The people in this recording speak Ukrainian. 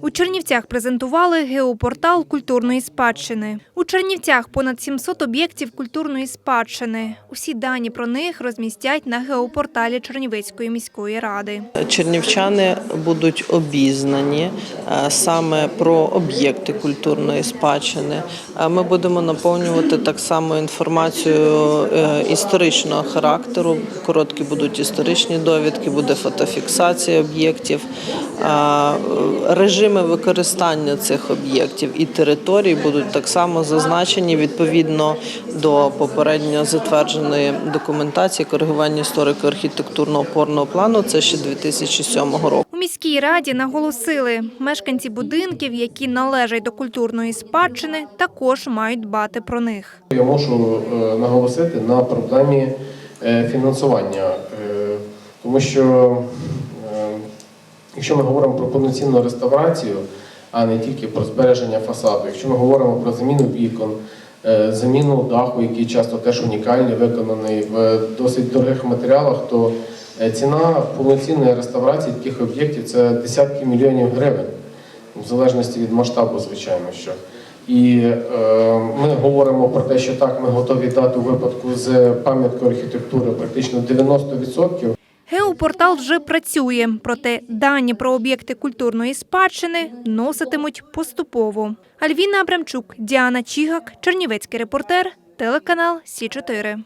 У Чернівцях презентували геопортал культурної спадщини. У Чернівцях понад 700 об'єктів культурної спадщини. Усі дані про них розмістять на геопорталі Чернівецької міської ради. Чернівчани будуть обізнані е, саме про об'єкти культурної спадщини. Е, Ми будемо наповнювати так само інформацією е, історичного характеру. Короткі будуть історичні довідки, буде фотофіксація об'єктів, режими використання цих об'єктів і територій будуть так само зазначені відповідно до попередньо затвердженої документації коригування історико-архітектурного опорного плану. Це ще 2007 року. У міській раді наголосили, мешканці будинків, які належать до культурної спадщини, також мають дбати про них. Я можу е, наголосити на проблемі е, фінансування, е, тому що якщо ми говоримо про повноцінну реставрацію, а не тільки про збереження фасаду, якщо ми говоримо про заміну вікон, е, заміну даху, який часто теж унікальний, виконаний в досить дорогих матеріалах, то е, ціна повноцінної реставрації таких об'єктів це десятки мільйонів гривень, в залежності від масштабу, звичайно що. І е, ми говоримо про те, що так, ми готові дати у випадку з пам'яткою архітектури практично 90%. Геопортал вже працює, проте дані про об'єкти культурної спадщини носитимуть поступово. Альвіна Абрамчук, Діана Чігак, Чернівецький репортер, телеканал Сі 4